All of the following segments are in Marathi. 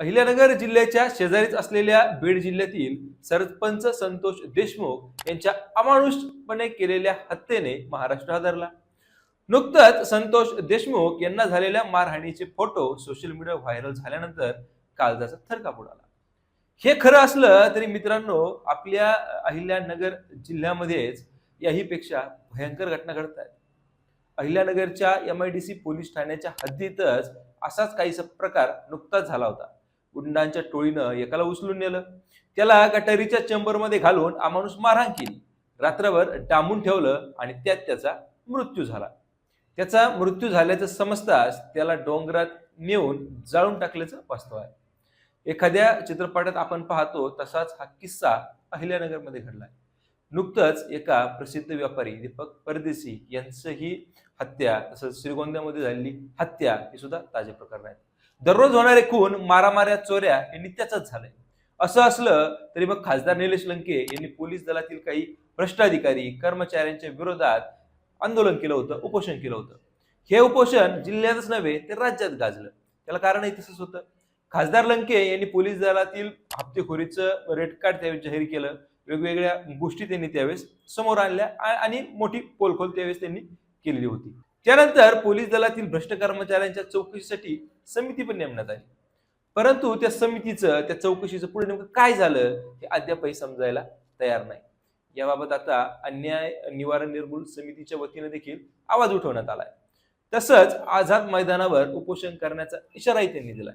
अहिल्यानगर जिल्ह्याच्या शेजारीच असलेल्या बीड जिल्ह्यातील सरपंच संतोष देशमुख यांच्या अमानुषपणे केलेल्या हत्येने महाराष्ट्र हादरला. नुकतंच संतोष देशमुख यांना झालेल्या मारहाणीचे फोटो सोशल मीडिया व्हायरल झाल्यानंतर काळजाचा थरकाप उडाला. हे खरं असलं तरी मित्रांनो आपल्या अहिल्यानगर जिल्ह्यामध्येच याहीपेक्षा भयंकर घटना घडत आहेत. अहिल्यानगरच्या M I D C police ठाण्याच्या हद्दीतच असाच काहीसा प्रकार नुकताच झाला होता. गुंडांच्या टोळीनं एकाला उचलून नेलं. त्याला गटारीच्या चेंबरमध्ये घालून अमानुष मारहाण केली. रात्रभर डांबून ठेवलं आणि त्यात त्याचा मृत्यू झाला. त्याचा मृत्यू झाल्याचं समजताच त्याला डोंगरात नेऊन जाळून टाकल्याचं वास्तव आहे. एखाद्या चित्रपटात आपण पाहतो तसाच हा किस्सा अहिल्यानगरमध्ये घडलाय नुकतंच एका प्रसिद्ध व्यापारी दीपक परदेशी यांचंही हत्या तसंच श्रीगोंद्यामध्ये झालेली हत्या ही सुद्धा ताजे प्रकरण आहेत दररोज होणारे खून मारामाऱ्या चोऱ्या हे नित्याचंच झालंय. असं असलं तरी मग खासदार निलेश लंके यांनी पोलीस दलातील काही भ्रष्ट अधिकारी कर्मचाऱ्यांच्या विरोधात आंदोलन केलं होतं उपोषण केलं होतं. हे उपोषण जिल्ह्यातच नव्हे तर राज्यात गाजलं. त्याला कारणही तसंच होतं. खासदार लंके यांनी पोलीस दलातील हप्तेखोरीचं रेड कार्ड त्यावेळेस जाहीर केलं. वेगवेगळ्या गोष्टी त्यांनी त्यावेळेस समोर आणल्या आणि मोठी पोलखोल त्यावेळेस त्यांनी केलेली होती. त्यानंतर पोलीस दलातील भ्रष्ट कर्मचाऱ्यांच्या चौकशीसाठी समिती पण नेमण्यात आली. परंतु त्या समितीचं त्या चौकशीचं पुढे नेमकं काय झालं हे अद्यापही समजायला तयार नाही. याबाबत आता अन्याय निवारण निर्मूल समितीच्या वतीने देखील आवाज उठवण्यात आलाय. तसंच आझाद मैदानावर उपोषण करण्याचा इशाराही त्यांनी दिलाय.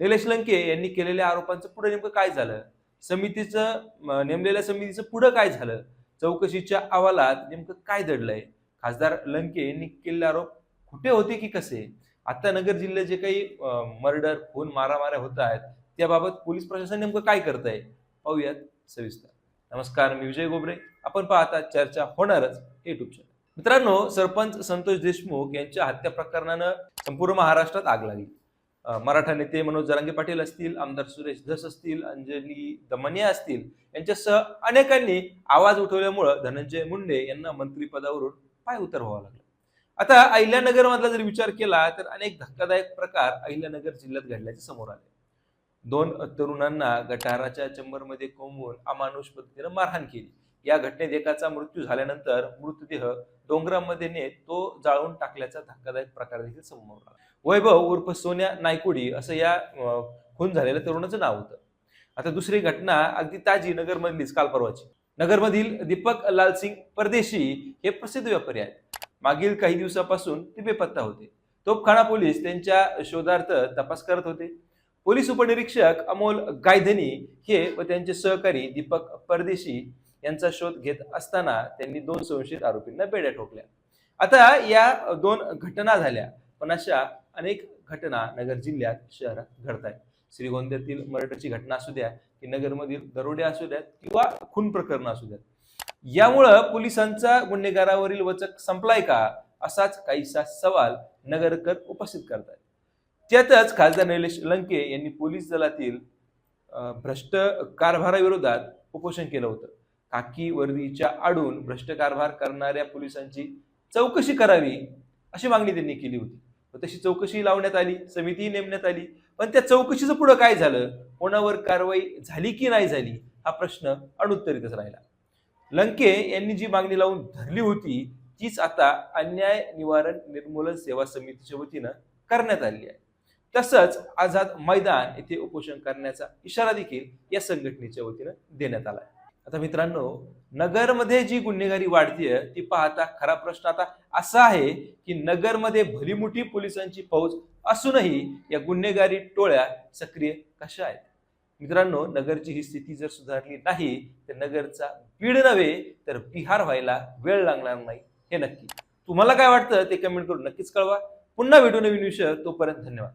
निलेश लंके यांनी केलेल्या आरोपांचं पुढे नेमकं काय झालं? समितीचं नेमलेल्या समितीचं पुढं काय झालं? चौकशीच्या अहवालात नेमकं काय दडलंय खासदार लंके यांनी केलेले आरोप कुठे होते की कसे? आता नगर जिल्ह्यात जे काही मर्डर खून मारामाऱ्या होत आहेत त्याबाबत पोलीस प्रशासन नेमकं काय करत आहे पाहूयात सविस्तर. नमस्कार मी विजय गोबरे. आपण पाहता चर्चा होणारच युट्यूब चॅनल मित्रांनो सरपंच संतोष देशमुख यांच्या हत्या प्रकरणानं संपूर्ण महाराष्ट्रात आग लागली. मराठा नेते मनोज जरांगे पाटील असतील आमदार सुरेश धस असतील अंजली दमनिया असतील यांच्यासह अनेकांनी आवाज उठवल्यामुळं धनंजय मुंडे यांना मंत्रिपदावरून पाय उतर व्हावं लागलं. आता अहिल्यानगरमधला जर विचार केला तर अनेक धक्कादायक प्रकार अहिल्यानगर जिल्ह्यात घडल्याचे समोर आले. दोन तरुणांना गटाराच्या चंबरमध्ये कोंबून अमानुष पद्धतीनं मारहाण केली. या घटनेत एकाचा मृत्यू झाल्यानंतर मृतदेह डोंगरामध्ये नेत तो जाळून टाकल्याचा धक्कादायक प्रकार देखील समोर आला. वैभव उर्फ सोन्या नायकुडी असं या खून झालेल्या तरुणाचं नाव होतं. आता दुसरी घटना अगदी ताजी नगरमधलीच काल परवाची नगरमधील दीपक लालसिंग परदेशी हे प्रसिद्ध व्यापारी आहेत. मागील काही दिवसापासून ते बेपत्ता होते. तोपखाना पोलीस त्यांच्या शोधार्थ तपास करत होते. पोलीस उपनिरीक्षक अमोल गायधनी हे व त्यांचे सहकारी दीपक परदेशी यांचा शोध घेत असताना त्यांनी दोन संशयित आरोपींना बेड्या ठोकल्या. आता या दोन घटना झाल्या. पण अशा अनेक घटना नगर जिल्ह्यात शहरात घडत आहेत श्रीगोंद्यातील मर्डरची घटना असू द्या की नगरमधील दरोडे असू द्यात किंवा खून प्रकरण असू द्यात. यामुळं पोलिसांचा गुन्हेगारावरील वचक संपलाय का? असाच काहीसा सवाल नगरकर उपस्थित करतात त्यातच खासदार निलेश लंके यांनी पोलीस दलातील भ्रष्ट कारभाराविरोधात उपोषण केलं होतं. काकी वर्दीच्या आडून भ्रष्ट कारभार करणाऱ्या पोलिसांची चौकशी करावी अशी मागणी त्यांनी केली होती. तशी चौकशी लावण्यात आली समितीही नेमण्यात आली पण त्या चौकशीचं पुढं काय झालं? कोणावर कारवाई झाली की नाही झाली? हा प्रश्न अनुत्तरितच राहिला. लंके यांनी जी मागणी लावून धरली होती तीच आता अन्याय निवारण निर्मूलन सेवा समितीच्या वतीनं करण्यात आली आहे. तसंच आझाद मैदान येथे उपोषण करण्याचा इशारा देखील या संघटनेच्या वतीनं देण्यात आला आहे. आता मित्रांनो नगरमध्ये जी गुन्हेगारी वाढतीय ती पाहता खरा प्रश्न आता असा आहे की नगरमध्ये भलीमोठी पोलिसांची फौज असूनही या गुन्हेगारी टोळ्या सक्रिय कशा आहेत? मित्रांनो नगरची ही स्थिती जर सुधारली नाही तर नगरचा बीड नव्हे तर बिहार व्हायला वेळ लागणार नाही. हे नक्की. तुम्हाला काय वाटतं ते कमेंट करून नक्कीच कळवा. पुन्हा व्हिडिओ नवीन विषय तोपर्यंत धन्यवाद.